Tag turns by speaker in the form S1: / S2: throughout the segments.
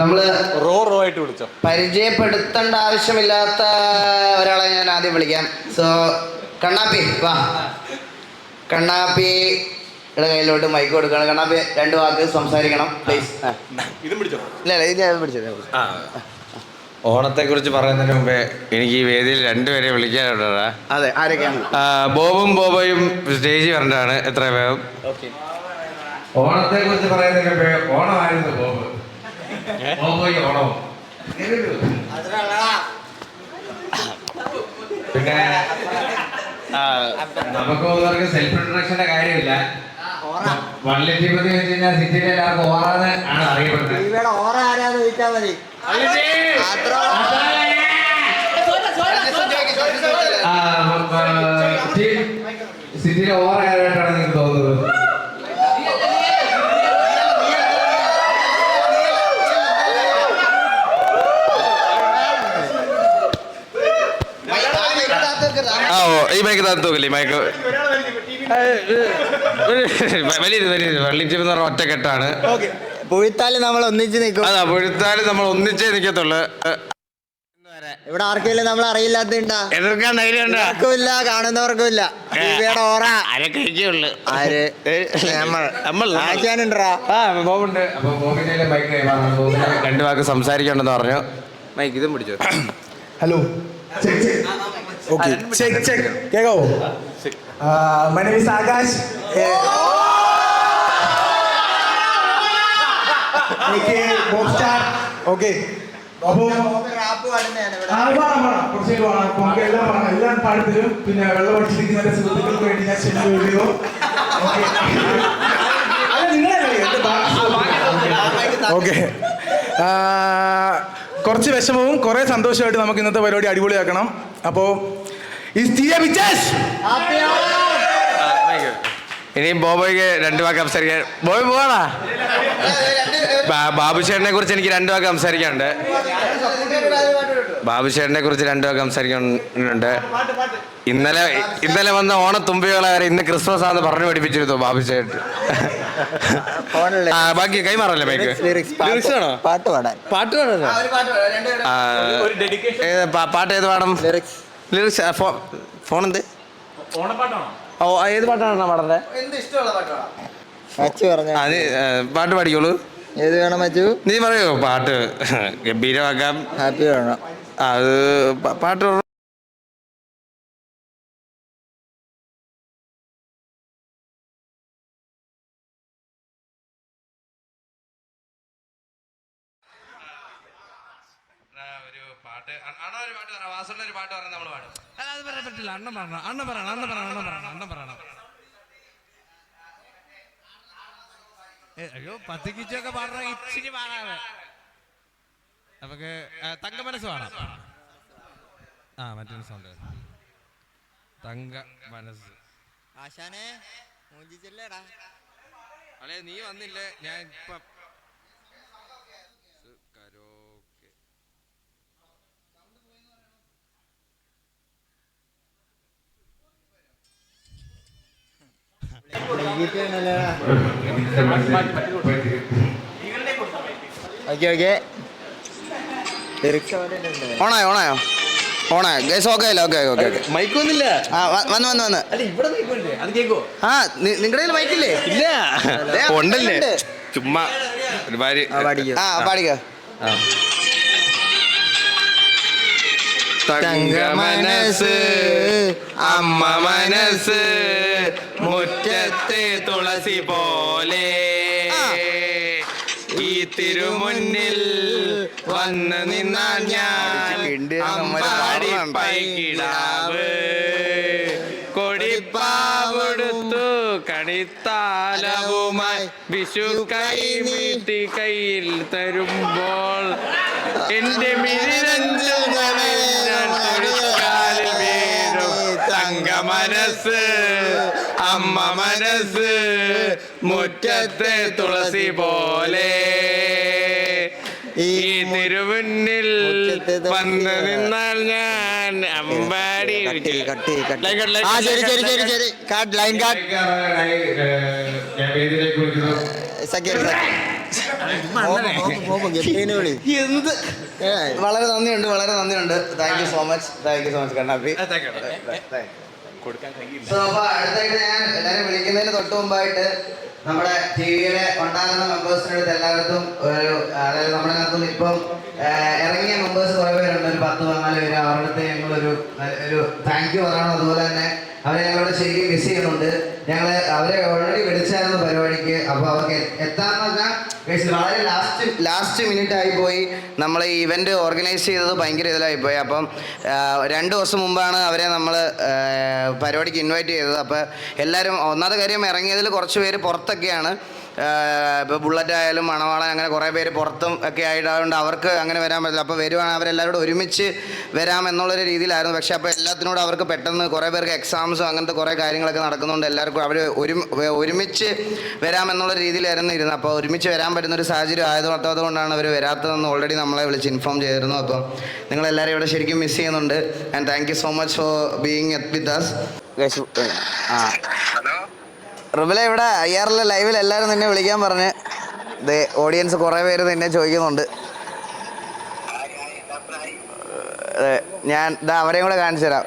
S1: നമ്മൾ
S2: raw raw ആയിട്ട് വിളിച്ചോ.
S1: പരിചയപ്പെടുത്തേണ്ട ആവശ്യമില്ലാത്ത ഒരാളെ ഞാൻ ആദ്യം വിളിക്കാം. സോ കണ്ണാപ്പി വാ. കണ്ണാപ്പിയുടെ കയ്യിലോട്ട് മൈക്ക് കൊടുക്കണം കണ്ണാപ്പി രണ്ട് വാക്ക് സംസാരിക്കണം പ്ലീസ്
S2: ഇതും പിടിച്ചോ?
S1: ഇല്ല ഇല്ല ഇത് ഞാൻ പിടിച്ചത്.
S3: ഓണത്തെക്കുറിച്ച് പറയുന്നതിന് മുമ്പേ എനിക്ക് ഈ വേദിയിൽ രണ്ടുപേരെ വിളിക്കാനുള്ളതാ
S1: അതെ ആരൊക്കെയാണ്?
S3: ബോബും ബോബയും സ്റ്റേജ് വരണ്ടാണ് എത്ര വേഗം. ഓണത്തെ കുറിച്ച് പറയുന്നതിന് മുമ്പേ ഓണമായിരുന്നു ബോബ്. ബോബോയ് ഓണം. പിന്നെ നമുക്ക് മൂന്നുപേർക്ക് സെൽഫ് ഇൻട്രഡക്ഷന്റെ കാര്യമില്ല വള്ളിറ്റിപ്പതി വെച്ച് കഴിഞ്ഞാൽ സിറ്റിയിലെ എല്ലാവർക്കും ഓറാന്ന് ആണ് അറിയപ്പെടുന്നത്.
S4: ഓറ ആരാന്ന് ചോദിച്ചാ മതി.
S3: സിറ്റിയിലെ ഓറ ആരായിട്ടാണ് നിങ്ങൾക്ക് തോന്നുന്നത്? ആ ഓ ഈ മൈക്ക് നോക്കില്ലേ മൈക്ക് വലിയത് വലിയത് വള്ളിറ്റിപ്പ് എന്ന് പറഞ്ഞ ഒറ്റക്കെട്ടാണ്
S4: പുഴുത്താൽ നമ്മൾ ഒന്നിച്ച് നിൽക്കും.
S3: അതാ പൊഴുത്താലും നമ്മൾ ഒന്നിച്ചേ നിൽക്കത്തുള്ളൂ.
S4: ഇവിടെ ആർക്കെങ്കിലും നമ്മൾ അറിയില്ലാത്തണ്ടാ
S3: എതിർക്കാൻ ധൈര്യമുണ്ടോ
S4: ആർക്കുമില്ല കാണുന്നവർക്കും ഇല്ല ഓറ. ആര് നമ്മൾ.
S3: നമ്മൾ
S4: ആശാനുണ്ടാ
S3: ആ ബോബുണ്ട് അപ്പൊ ബോബിന്റെ മൈക്ക് രണ്ട് വാക്ക് സംസാരിക്കണ്ടെന്ന് പറഞ്ഞു. മൈക്ക് ഇതും പിടിച്ചു.
S5: ഹലോ. ഓക്കെ ചെക്ക് ചെക്ക് കേക്കാവോ? My name is Akash. Bob star okay അപ്പോൾ എല്ലാം പാടാം. എല്ലാം പാടിത്തരും. പിന്നെ വെള്ളം അടിച്ചിരിക്കുന്ന എന്റെ സുഹൃത്തുക്കൾക്ക് വേണ്ടി ഞാൻ ചെല്ലു വീഡിയോ ഓക്കെ കുറച്ച് വിഷമവും കുറേ സന്തോഷമായിട്ട് നമുക്ക് ഇന്നത്തെ പരിപാടി അടിപൊളിയാക്കണം. അപ്പോൾ
S3: ഇനി ബോബോയ്ക്ക് രണ്ട് വാക്ക് സംസാരിക്കാൻ ബോബ് പോവാടാ. ബാബുശേട്ടനെ കുറിച്ച് എനിക്ക് രണ്ട് വാക്ക് സംസാരിക്കാനുണ്ട്. ബാബുശേട്ടനെ കുറിച്ച് രണ്ട് വാക്ക് സംസാരിക്കാനുണ്ട്. ഇന്നലെ ഇന്നലെ വന്ന ഓണത്തുമ്പികളെ വരെ ഇന്ന് ക്രിസ്മസ് ആണെന്ന് പറഞ്ഞു പഠിപ്പിച്ചിരുന്നു ആ ബാക്കി കൈമാറല്ലേ ബൈക്ക്
S4: ലിറിക്സ്
S3: ആണോ
S4: പാട്ട്. പാടാൻ.
S3: പാട്ട് പാട്ട് ഏത് പാടും?
S4: ലിറിക്സ്
S3: ഫോൺ എന്ത്
S2: ഓണപ്പാട്ടാണോ?
S3: ഓ ഏത് പാട്ടാണ്
S1: പാടേണ്ടത്?
S4: മച്ചു പറഞ്ഞു.
S3: അത് പാട്ട് പാടിക്കോളൂ.
S4: ഏത് വേണം മച്ചു?
S3: നീ പറയോ പാട്ട്? ഗംഭീരമാക്കാം.
S4: ഹാപ്പി വേണം.
S3: അത് പാട്ട് ഒരു പാട്ട്. അണ്ണ ഒരു പാട്ട് പറ വാസുള്ള ഒരു പാട്ട് പറഞ്ഞാൽ നമ്മൾ പാടും.
S6: അല്ല അത് പറയാൻ പറ്റില്ല. അണ്ണൻ പറഞ്ഞു അണ്ണൻ പറയണം അണ്ണൻ പറയണം അണ്ണൻ പറയണം അണ്ണൻ പറയണം. അയ്യോ പത്തിക്കിച്ചൊക്കെ പാടുന്ന ഇച്ചിരി പാടാണ് നമുക്ക് തങ്ക മനസ്സ് പാടാം. ആ മറ്റൊരു സൗണ്ട്. തങ്ക മനസ്സ്.
S4: ആശാനെ മോചിച്ചല്ലേടാ
S3: അല്ലേ നീ വന്നില്ലേ? ഞാൻ ഇപ്പം
S4: ഓക്കെ
S1: ഓണായോ ഓണായോ? ഓണായോ. ഗൈസ് ഓക്കെ അല്ലേ? Okay okay okay.
S3: മൈക്ക് വന്നില്ല.
S1: ആ വന്ന് വന്ന് വന്ന്.
S3: അല്ല ഇവിടെ മൈക്ക് അത് കേക്കോ?
S1: ആ നിങ്ങളുടെ കയ്യിൽ മൈക്കില്ലേ
S3: ഇല്ല? ഉണ്ടല്ലേ
S1: ഉണ്ട്.
S3: ചുമ്മാ ഒരു
S4: ആ പാടിക്കോ.
S1: ആ. പാടിക്കോ.
S3: തങ്ക മനസ്സ് അമ്മ മനസ്സ് മുറ്റത്തെ തുളസി പോലെ. ഈ തിരുമുന്നിൽ വന്ന് നിന്നാൽ ഞാൻ അമ്പാടി
S1: പാടുന്നുണ്ട്.
S3: പൈകിടാവ്. കൊടിപ്പാവെടുത്തു കണിത്താലവുമായി വിഷു കൈ മീട്ടി കയ്യിൽ തരുമ്പോൾ എന്റെ മിഴിരഞ്ജനങ്ങളിൽ മനസ്സ് അമ്മ മനസ്സ് മുറ്റത്തെ തുളസി പോലെ. ഈ തിരുമുന്നിൽ വന്ന് നിന്നാൽ ഞാൻ അമ്പാടി
S1: എന്ത്? വളരെ നന്ദിയുണ്ട് വളരെ നന്ദിയുണ്ട്. Thank you so much thank you so much Kannappi. So അപ്പൊ അടുത്തായിട്ട് ഞാൻ എല്ലാവരും വിളിക്കുന്നതിന് തൊട്ട് മുമ്പായിട്ട് നമ്മുടെ ടി വിയുടെ ഉണ്ടാകുന്ന മെമ്പേഴ്സിനടുത്ത് എല്ലായിടത്തും ഒരു അതായത് നമ്മുടെ അകത്തുനിന്ന് ഇപ്പം ഇറങ്ങിയ മെമ്പേഴ്സ് കുറേ പേരുണ്ട്. ഒരു പത്ത് പതിനാല് പേര്. അവരുടെ ഞങ്ങളൊരു ഒരു താങ്ക് യു പറയണം. അതുപോലെ തന്നെ അവരെ ഞങ്ങളോട് ശരിക്കും മിസ് ചെയ്യുന്നുണ്ട്. ഞങ്ങൾ അവരെ ഓൾറെഡി വിളിച്ചായിരുന്നു പരിപാടിക്ക്. അപ്പോൾ അവർക്ക് എത്താന്ന് പറഞ്ഞാൽ വളരെ ലാസ്റ്റ് ലാസ്റ്റ് മിനിറ്റ് ആയി പോയി. നമ്മൾ ഈ ഇവന്റ് ഓർഗനൈസ് ചെയ്തത് ഭയങ്കര ഇതിലായി പോയി. അപ്പം രണ്ട് ദിവസം മുമ്പാണ് അവരെ നമ്മൾ പരിപാടിക്ക് ഇൻവൈറ്റ് ചെയ്തത്. അപ്പോൾ എല്ലാവരും ഒന്നാമത്തെ കാര്യം ഇറങ്ങിയതിൽ കുറച്ച് പേര് പുറത്തൊക്കെയാണ്. ഇപ്പോൾ ബുള്ളറ്റ് ആയാലും മണവാളൻ അങ്ങനെ കുറേ പേര് പുറത്തും ഒക്കെ ആയതുകൊണ്ട് അവർക്ക് അങ്ങനെ വരാൻ പറ്റില്ല. അപ്പോൾ വരുവാണെങ്കിൽ അവരെല്ലാവരോടും ഒരുമിച്ച് വരാം എന്നുള്ളൊരു രീതിയിലായിരുന്നു. പക്ഷേ അപ്പോൾ എല്ലാത്തിനോടും അവർക്ക് പെട്ടെന്ന് കുറേ പേർക്ക് എക്സാംസും അങ്ങനത്തെ കുറേ കാര്യങ്ങളൊക്കെ നടക്കുന്നുണ്ട്. എല്ലാവർക്കും അവർ ഒരു ഒരുമിച്ച് വരാമെന്നുള്ള രീതിയിലായിരുന്നു ഇരുന്നത്. അപ്പോൾ ഒരുമിച്ച് വരാൻ പറ്റുന്ന ഒരു സാഹചര്യം ആയതുകൊണ്ടാണ് അവർ വരാത്തതെന്ന് ഓൾറെഡി നമ്മളെ വിളിച്ച് ഇൻഫോം ചെയ്തിരുന്നു അപ്പോൾ നിങ്ങളെല്ലാവരും ഇവിടെ ശരിക്കും മിസ് ചെയ്യുന്നുണ്ട്. And thank you so much for being with us ആ. റിബല ഇവിടെ ഐ ആറിലെ ലൈവിൽ എല്ലാവരും നിന്നെ വിളിക്കാൻ പറഞ്ഞ്. ഇത് ഓഡിയൻസ് കുറേ പേര് നിന്നെ ചോദിക്കുന്നുണ്ട്. ഞാൻ ഇതാ അവരെയും കൂടെ കാണിച്ചു തരാം.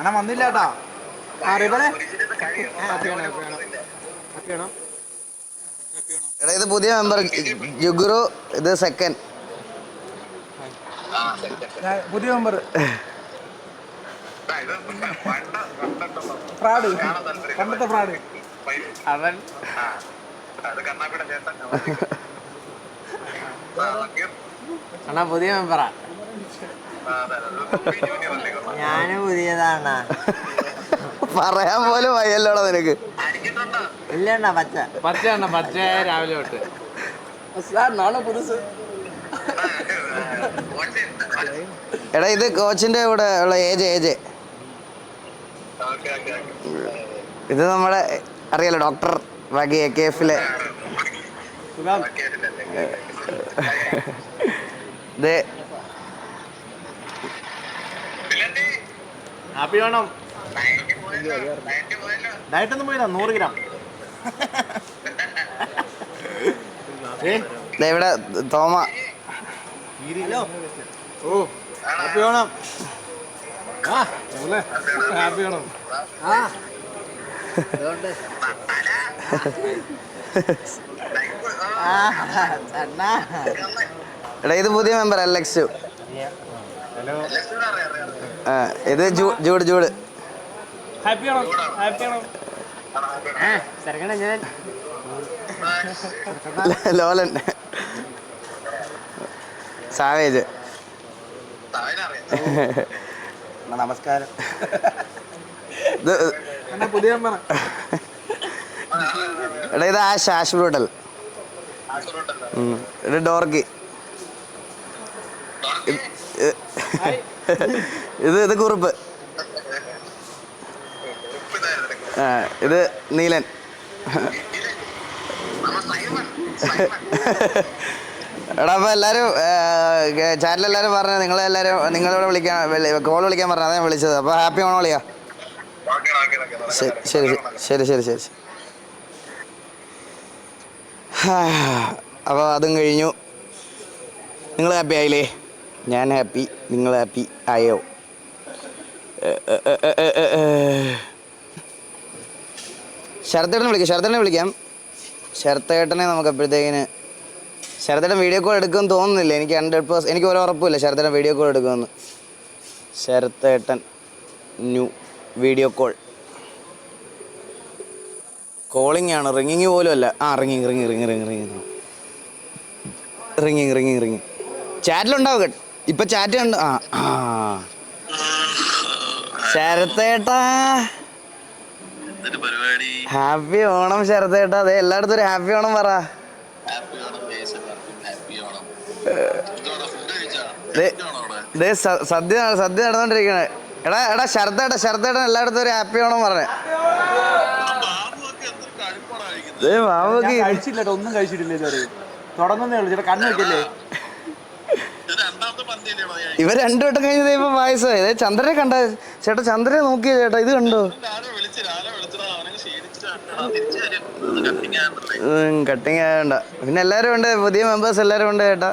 S5: അണ്ണാ. വന്നില്ല കേട്ടോ.
S1: എടാ ഇത് പുതിയ മെമ്പർ ജുഗുറു ഇത് സെക്കൻഡ്
S5: പുതിയ മെമ്പർ ഫ്രാഡ്. പണ്ടത്തെ ഫ്രാഡ്.
S1: അവൻ അണ്ണാ പുതിയ മെമ്പറാ
S4: ഞാനും പുതിയതാണ്.
S1: പറയാൻ പോലും വയ്യല്ലോടാ നിനക്ക്.
S4: ഇല്ലണ്ണ പച്ച.
S3: പച്ച എണ്ണ പച്ച രാവിലെ തൊട്ട്.
S1: എടാ ഇത് കോച്ചിന്റെ കൂടെ ഉള്ള ഏജ് ഏജ്. ഇത് നമ്മുടെ അറിയാലോ ഡോക്ടർ ബാക്കി എ കെ എഫിലെ
S2: ഹാപ്പി വേണം. ഡയറ്റൊന്നും പോയില്ല നൂറ് ഗ്രാം.
S1: ഇവിടെ തോമ.
S2: ഓ ഹാപ്പി വേണം ഹാപ്പി ഓണം.
S4: ആ.
S1: എടാ ഇത് പുതിയ മെമ്പർ അല്ലെ എക്സ് ഇത് ജൂഡ് ജൂഡ് ജൂഡ്.
S2: ഹാപ്പി വേണം ഹാപ്പി വേണം
S4: ചെറുക്കണ ഞാൻ
S1: ലോലൻ. സാവേജ്.
S5: നമസ്കാരം. പുതിയ
S1: എടാ ഇത് ആഷ് ആഷ് ബ്രൂട്ടൽ. ഇത് ഡോർക്കി. ഇത് ഇത് കുറുപ്പ് ആ ഇത് നീലൻ. എടാ അപ്പോൾ എല്ലാവരും ചാനലെല്ലാവരും പറഞ്ഞു നിങ്ങളെല്ലാവരും നിങ്ങളിവിടെ വിളിക്കാൻ കോൾ വിളിക്കാൻ പറഞ്ഞു അതാണ് വിളിച്ചത്. അപ്പോൾ ഹാപ്പി വിളിയാ. ശരി ശരി ശരി ശരി ശരി ശരി. അപ്പോൾ അതും കഴിഞ്ഞു. നിങ്ങൾ ഹാപ്പി ആയില്ലേ? ഞാൻ ഹാപ്പി നിങ്ങൾ ഹാപ്പി ആയോ? ശരത്തേട്ടനെ വിളിക്കാം ശരത്തേട്ടനെ വിളിക്കാം. ശരത്തേട്ടനെ നമുക്ക് അപ്പോഴത്തേക്കിന് ശരത്തേട്ടൻ വീഡിയോ കോൾ എടുക്കുമെന്ന് തോന്നുന്നില്ല. എനിക്ക് ഹൺഡ്രഡ് പേഴ്സ് എനിക്ക് ഒരു ഉറപ്പില്ല ശരത്തേട്ടൻ വീഡിയോ കോൾ എടുക്കുമെന്ന്. ശരത്തേട്ടൻ ന്യൂ വീഡിയോ കോൾ കോളിംഗ് ആണ്. റിങ്ങിങ് പോലും അല്ല. ആ റിങ്ങിങ് ring ring ring ring റിങ്ങിങ് റിങ്ങിങ് ring ചാറ്റിലുണ്ടാവും കേട്ടോ. ഇപ്പൊ ചാറ്റ് ഉണ്ട് ആ ആ. ശരത്തേട്ടാ. ഹാപ്പി ഓണം ശരത്തേട്ടാ അതെ എല്ലായിടത്തും ഒരു ഹാപ്പി ഓണം പറ. സദ്യ സദ്യ നടന്നോണ്ടിരിക്കണേ. എടാ എടാ ശരത്തേട്ടാ ശരത്തേട്ടൻ എല്ലായിടത്തും ഒരു ഹാപ്പി ഓണം പറഞ്ഞേ.
S5: കഴിച്ചില്ല കേട്ടോ ഒന്നും കഴിച്ചിട്ടില്ല തുടങ്ങുന്നേ ഉള്ളൂ ചേട്ടാ കണ്ണ് വെക്കല്ലേ?
S1: ഇവർ രണ്ടു വട്ടം കഴിഞ്ഞ ദൈവം പായസമായി ചന്ദ്രനെ കണ്ട ചേട്ടാ ചന്ദ്രനെ നോക്കിയ ചേട്ടാ ഇത് കണ്ടോ? കട്ടിങ് ആയണ്ട പിന്നെ എല്ലാരും ഉണ്ട് പുതിയ മെമ്പേഴ്സ് എല്ലാരും ഉണ്ട് ചേട്ടാ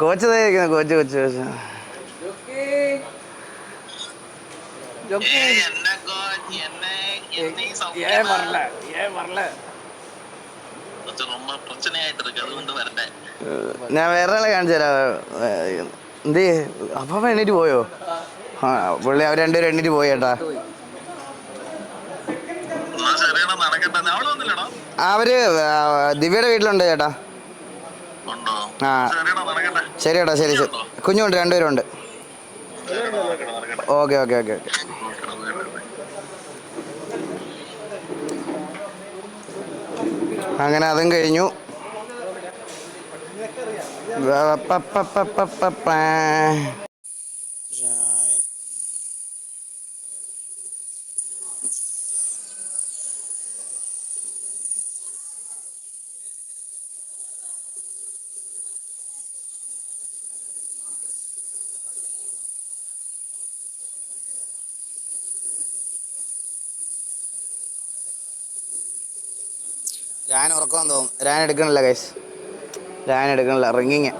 S1: കോച്ച് തയ്യാറിക്കുന്നു കോച്ച് കൊച്ചു കോച്ച്. ഞാൻ വേറെ ആളെ കാണിച്ചു തരാം എന്തേ അപ്പൊ എണ്ണീട്ട് പോയോ? ആ പുള്ളി അവർ രണ്ടുപേരും
S7: എണ്ണിട്ട്
S1: പോയേട്ടാ അവർ ദിവ്യയുടെ വീട്ടിലുണ്ട് ചേട്ടാ ആ. ശരി ചേട്ടാ ശരി ശരി. കുഞ്ഞുണ്ട്? രണ്ടുപേരും ഉണ്ട് ഓക്കെ ഓക്കെ ഓക്കെ ഓക്കെ. അങ്ങനെ അതും കഴിഞ്ഞു. വ- രാൻ ഉറക്കം തോന്നും രാൻ എടുക്കണില്ല കൈസ് രാൻ എടുക്കണില്ല. റിങ്ങിങ്